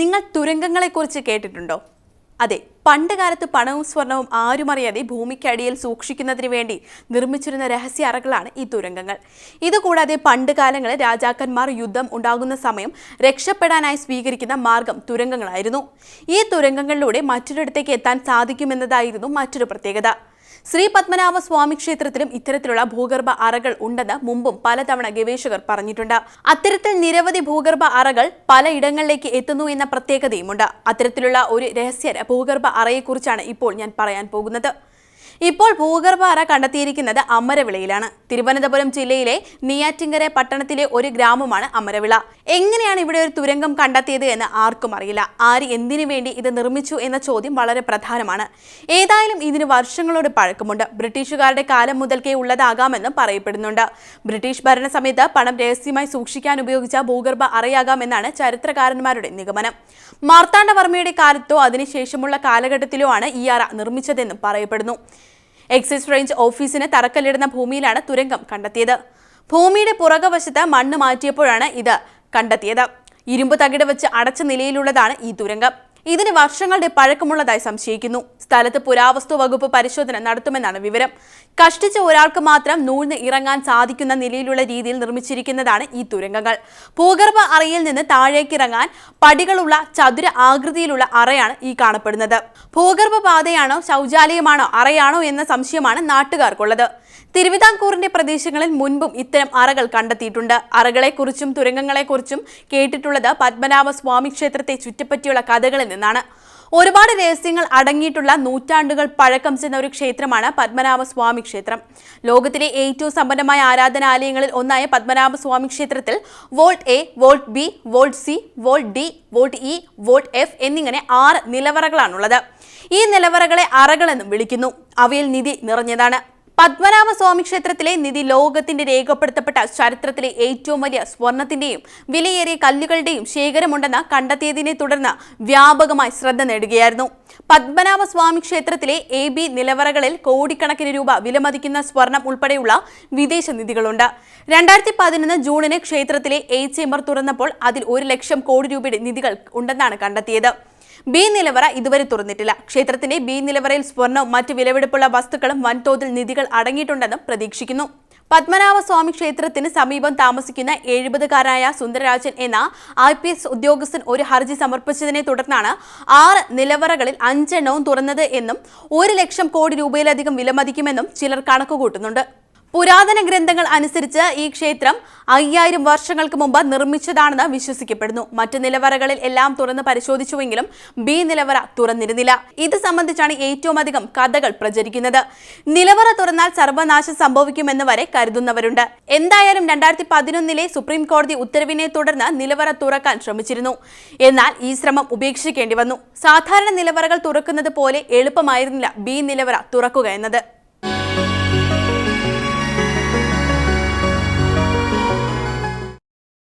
നിങ്ങൾ തുരങ്കങ്ങളെക്കുറിച്ച് കേട്ടിട്ടുണ്ടോ? അതെ പണ്ട് കാലത്ത് പണവും സ്വർണവും ആരും അറിയാതെ ഭൂമിക്കടിയിൽ സൂക്ഷിക്കുന്നതിന് വേണ്ടി നിർമ്മിച്ചിരുന്ന രഹസ്യ അറകളാണ് ഈ തുരങ്കങ്ങൾ. ഇതുകൂടാതെ പണ്ട് കാലങ്ങളിൽ രാജാക്കന്മാർ യുദ്ധം ഉണ്ടാകുന്ന സമയം രക്ഷപ്പെടാനായി സ്വീകരിക്കുന്ന മാർഗം തുരങ്കങ്ങളായിരുന്നു. ഈ തുരങ്കങ്ങളിലൂടെ മറ്റൊരിടത്തേക്ക് എത്താൻ സാധിക്കുമെന്നതായിരുന്നു മറ്റൊരു പ്രത്യേകത. ശ്രീ പത്മനാഭ സ്വാമി ക്ഷേത്രത്തിലും ഇത്തരത്തിലുള്ള ഭൂഗർഭ അറകൾ ഉണ്ടെന്ന് മുമ്പും പലതവണ ഗവേഷകർ പറഞ്ഞിട്ടുണ്ട്. അത്തരത്തിൽ നിരവധി ഭൂഗർഭ അറകൾ പലയിടങ്ങളിലേക്ക് എത്തുന്നു എന്ന പ്രത്യേകതയുമുണ്ട്. അത്തരത്തിലുള്ള ഒരു രഹസ്യ ഭൂഗർഭ അറയെക്കുറിച്ചാണ് ഇപ്പോൾ ഞാൻ പറയാൻ പോകുന്നത്. ഇപ്പോൾ ഭൂഗർഭാറ കണ്ടെത്തിയിരിക്കുന്നത് അമരവിളയിലാണ്. തിരുവനന്തപുരം ജില്ലയിലെ നെയ്യാറ്റിങ്കര പട്ടണത്തിലെ ഒരു ഗ്രാമമാണ് അമരവിള. എങ്ങനെയാണ് ഇവിടെ ഒരു തുരങ്കം കണ്ടെത്തിയത് എന്ന് ആർക്കും അറിയില്ല. ആര് എന്തിനു വേണ്ടി ഇത് നിർമ്മിച്ചു എന്ന ചോദ്യം വളരെ പ്രധാനമാണ്. ഏതായാലും ഇതിന് വർഷങ്ങളോട് പഴക്കമുണ്ട്. ബ്രിട്ടീഷുകാരുടെ കാലം മുതൽക്കേ ഉള്ളതാകാമെന്നും പറയപ്പെടുന്നുണ്ട്. ബ്രിട്ടീഷ് ഭരണസമയത്ത് പണം രഹസ്യമായി സൂക്ഷിക്കാൻ ഉപയോഗിച്ച ഭൂഗർഭ അറയാകാമെന്നാണ് ചരിത്രകാരന്മാരുടെ നിഗമനം. മാർത്താണ്ഡവർമ്മയുടെ കാലത്തോ അതിനുശേഷമുള്ള കാലഘട്ടത്തിലോ ആണ് ഈ അറ നിർമ്മിച്ചതെന്നും പറയപ്പെടുന്നു. എക്സൈസ് റേഞ്ച് ഓഫീസിന് തറക്കല്ലിടുന്ന ഭൂമിയിലാണ് തുരങ്കം കണ്ടെത്തിയത്. ഭൂമിയുടെ പുറകുവശത്ത് മണ്ണ് മാറ്റിയപ്പോഴാണ് ഇത് കണ്ടെത്തിയത്. ഇരുമ്പ് തകിട് വെച്ച് അടച്ച നിലയിലുള്ളതാണ് ഈ തുരങ്കം. ഇതിന് വർഷങ്ങളുടെ പഴക്കമുള്ളതായി സംശയിക്കുന്നു. സ്ഥലത്ത് പുരാവസ്തു വകുപ്പ് പരിശോധന നടത്തുമെന്നാണ് വിവരം. കഷ്ടിച്ച ഒരാൾക്ക് മാത്രം നൂഴ്ന്ന് ഇറങ്ങാൻ സാധിക്കുന്ന നിലയിലുള്ള രീതിയിൽ നിർമ്മിച്ചിരിക്കുന്നതാണ് ഈ തുരങ്കങ്ങൾ. ഭൂഗർഭ അറയിൽ നിന്ന് താഴേക്കിറങ്ങാൻ പടികളുള്ള ചതുര ആകൃതിയിലുള്ള അറയാണ് ഈ കാണപ്പെടുന്നത്. ഭൂഗർഭ പാതയാണോ ശൗചാലയമാണോ അറയാണോ എന്ന സംശയമാണ് നാട്ടുകാർക്കുള്ളത്. തിരുവിതാംകൂറിന്റെ പ്രദേശങ്ങളിൽ മുൻപും ഇത്തരം അറകൾ കണ്ടെത്തിയിട്ടുണ്ട്. അറകളെക്കുറിച്ചും തുരങ്കങ്ങളെക്കുറിച്ചും കേട്ടിട്ടുള്ളത് പത്മനാഭ സ്വാമി ക്ഷേത്രത്തെ ചുറ്റിപ്പറ്റിയുള്ള കഥകളിൽ നിന്നാണ്. ഒരുപാട് രഹസ്യങ്ങൾ അടങ്ങിയിട്ടുള്ള നൂറ്റാണ്ടുകൾ പഴക്കം ചെന്ന ഒരു ക്ഷേത്രമാണ് പത്മനാഭ സ്വാമി ക്ഷേത്രം. ലോകത്തിലെ ഏറ്റവും സമ്പന്നമായ ആരാധനാലയങ്ങളിൽ ഒന്നായ പത്മനാഭ സ്വാമി ക്ഷേത്രത്തിൽ vault A vault B vault C vault D vault E vault F എന്നിങ്ങനെ ആറ് നിലവറകളാണുള്ളത്. ഈ നിലവറകളെ അറകളെന്നും വിളിക്കുന്നു. അവയിൽ നിധി നിറഞ്ഞതാണ്. പത്മനാഭസ്വാമി ക്ഷേത്രത്തിലെ നിധി ലോകത്തിന്റെ രേഖപ്പെടുത്തപ്പെട്ട ചരിത്രത്തിലെ ഏറ്റവും വലിയ സ്വർണത്തിന്റെയും വിലയേറിയ കല്ലുകളുടെയും ശേഖരമുണ്ടെന്ന് കണ്ടെത്തിയതിനെ തുടർന്ന് വ്യാപകമായി ശ്രദ്ധ നേടുകയായിരുന്നു. പത്മനാഭസ്വാമി ക്ഷേത്രത്തിലെ എ ബി നിലവറകളിൽ കോടിക്കണക്കിന് രൂപ വിലമതിക്കുന്ന സ്വർണം ഉൾപ്പെടെയുള്ള വിദേശ നിധികളുണ്ട്. രണ്ടായിരത്തി പതിനൊന്ന് ജൂണിന് ക്ഷേത്രത്തിലെ എ ചേമ്പർ തുറന്നപ്പോൾ അതിൽ ഒരു ലക്ഷം കോടി രൂപയുടെ നിധികൾ ഉണ്ടെന്നാണ് കണ്ടെത്തിയത്. ബി നിലവറ ഇതുവരെ തുറന്നിട്ടില്ല. ക്ഷേത്രത്തിന്റെ ബി നിലവറയിൽ സ്വർണവും മറ്റ് വിലവെടുപ്പുള്ള വസ്തുക്കളും വൻതോതിൽ നിധികൾ അടങ്ങിയിട്ടുണ്ടെന്നും പ്രതീക്ഷിക്കുന്നു. പത്മനാഭസ്വാമി ക്ഷേത്രത്തിന് സമീപം താമസിക്കുന്ന എഴുപതുകാരനായ സുന്ദരരാജൻ എന്ന ഐ പി എസ് ഉദ്യോഗസ്ഥൻ ഒരു ഹർജി സമർപ്പിച്ചതിനെ തുടർന്നാണ് ആറ് നിലവറകളിൽ അഞ്ചെണ്ണവും തുറന്നത് എന്നും ഒരു ലക്ഷം കോടി രൂപയിലധികം വിലമതിക്കുമെന്നും ചിലർ കണക്കുകൂട്ടുന്നുണ്ട്. പുരാതന ഗ്രന്ഥങ്ങൾ അനുസരിച്ച് ഈ ക്ഷേത്രം അയ്യായിരം വർഷങ്ങൾക്ക് മുമ്പ് നിർമ്മിച്ചതാണെന്ന് വിശ്വസിക്കപ്പെടുന്നു. മറ്റ് നിലവറകളിൽ എല്ലാം തുറന്ന് പരിശോധിച്ചുവെങ്കിലും ബി നിലവറ തുറന്നിരുന്നില്ല. ഇത് സംബന്ധിച്ചാണ് ഏറ്റവും അധികം കഥകൾ പ്രചരിക്കുന്നത്. നിലവറ തുറന്നാൽ സർവനാശം സംഭവിക്കുമെന്ന് വരെ കരുതുന്നവരുണ്ട്. എന്തായാലും രണ്ടായിരത്തി പതിനൊന്നിലെ സുപ്രീം കോടതി ഉത്തരവിനെ തുടർന്ന് നിലവറ തുറക്കാൻ ശ്രമിച്ചിരുന്നു. എന്നാൽ ഈ ശ്രമം ഉപേക്ഷിക്കേണ്ടി വന്നു. സാധാരണ നിലവറകൾ തുറക്കുന്നത് പോലെ എളുപ്പമായിരുന്നില്ല ബി നിലവറ തുറക്കുക എന്നത്.